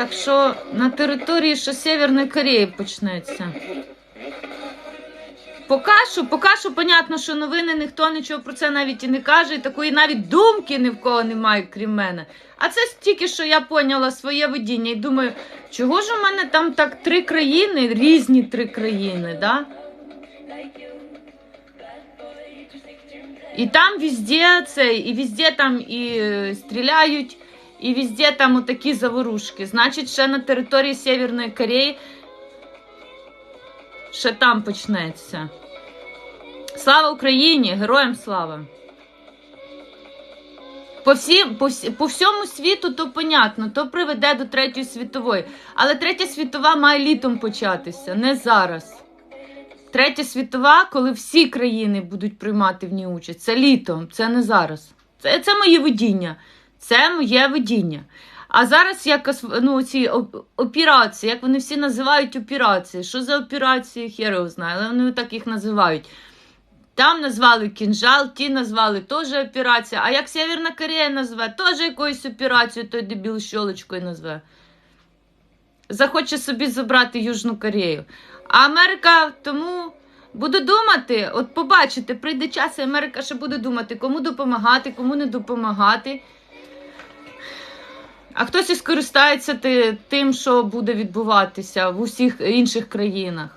Так що на території що Северної Кореї почнеться. Поки що, понятно, що новини ніхто нічого про це навіть і не каже, і такої навіть думки ні в кого немає, крім мене. А це тільки що я поняла своє видіння і думаю, чого ж у мене там так три країни, різні три країни, да? І там везде це, і везде там і е, стріляють, і везде там отакі заворушки. Значить, ще на території Северної Кореї ще там почнеться. Слава Україні! Героям слава! По, всім, по, всі- по всьому світу то понятно, то приведе до Третьої світової. Але Третя світова має літом початися, не зараз. Третя світова, коли всі країни будуть приймати в ній участь. Це літом, це не зараз. Це, це моє видіння. Це моє видіння. А зараз якось ну, ці операції, як вони всі називають операції. Що за операції? Хер його знає, але вони так їх називають. Там назвали кінжал, ті назвали теж операція. А як Северна Корея назве, теж якоюсь операцією той дебіл щолочкою назве. Захоче собі забрати Южну Корею. А Америка тому буде думати, от побачите, прийде час, і Америка ще буде думати, кому допомагати, кому не допомагати. А хтось і скористається тим, що буде відбуватися в усіх інших країнах.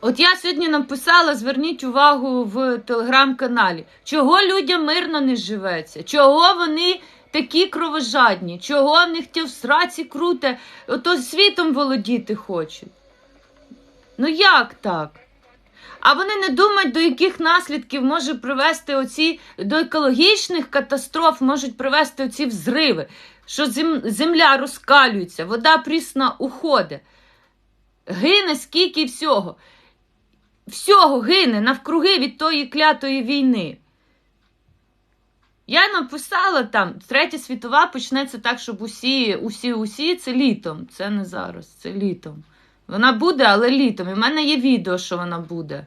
От я сьогодні написала: зверніть увагу в телеграм-каналі, чого людям мирно не живеться, чого вони такі кровожадні, чого в них ті в сраці круте, ото світом володіти хочуть. Ну як так? А вони не думають, до яких наслідків може привести оці до екологічних катастроф можуть привести оці взриви, що земля розкалюється, вода прісна уходить. Гине скільки всього. Всього гине навкруги від тої клятої війни. Я написала там, Третя світова почнеться так, щоб усі, усі, усі це літом. Це не зараз, це літом. Вона буде, але літом. І в мене є відео, що вона буде.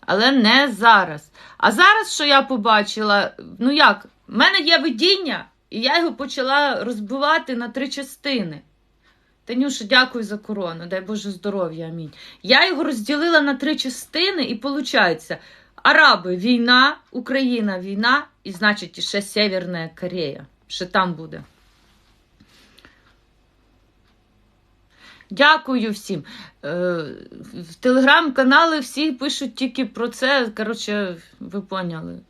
Але не зараз. А зараз, що я побачила, ну як, в мене є видіння, і я його почала розбивати на три частини. Танюша, дякую за корону, дай Боже здоров'я, амінь. Я його розділила на три частини, і виходить, Араби війна, Україна війна, і значить ще Северна Корея. Ще там буде. Дякую всім. Е, в телеграм-канали всі пишуть тільки про це. Коротше, ви поняли.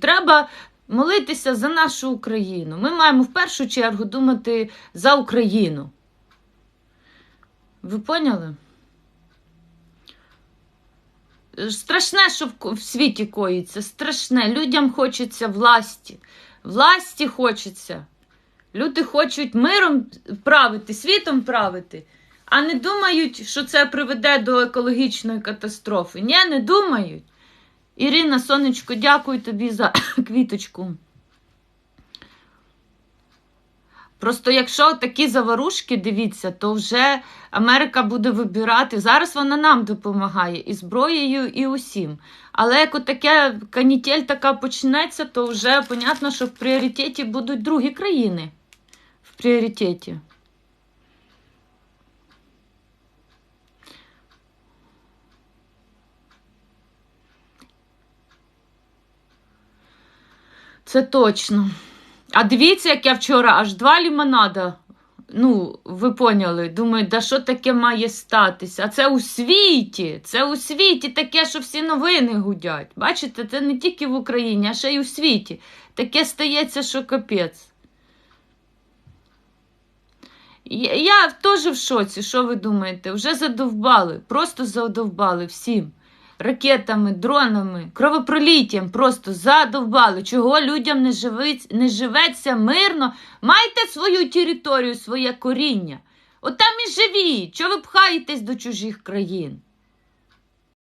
Треба молитися за нашу Україну. Ми маємо в першу чергу думати за Україну. Ви поняли? Страшне, що в світі коїться, страшне. Людям хочеться власті. Власті хочеться. Люди хочуть миром правити, світом правити, а не думають, що це приведе до екологічної катастрофи. Ні, не думають. Ірина, сонечко, дякую тобі за квіточку. Просто якщо такі заварушки, дивіться, то вже Америка буде вибирати. Зараз вона нам допомагає і зброєю, і усім. Але як таке канітель така почнеться, то вже понятно, що в пріоритеті будуть другі країни. В пріоритеті. Це точно. А дивіться, як я вчора аж два лімонада. Ну, ви поняли, думаю, да що таке має статися? А це у світі, це у світі таке, що всі новини гудять. Бачите, це не тільки в Україні, а ще й у світі. Таке стається, що капець. Я, я теж в шоці, що ви думаєте? Вже задовбали, просто задовбали всім. Ракетами, дронами, кровопроліттям просто задовбали. Чого людям не, живить, не живеться мирно? Майте свою територію, своє коріння. От там і живі, Чого ви пхаєтесь до чужих країн?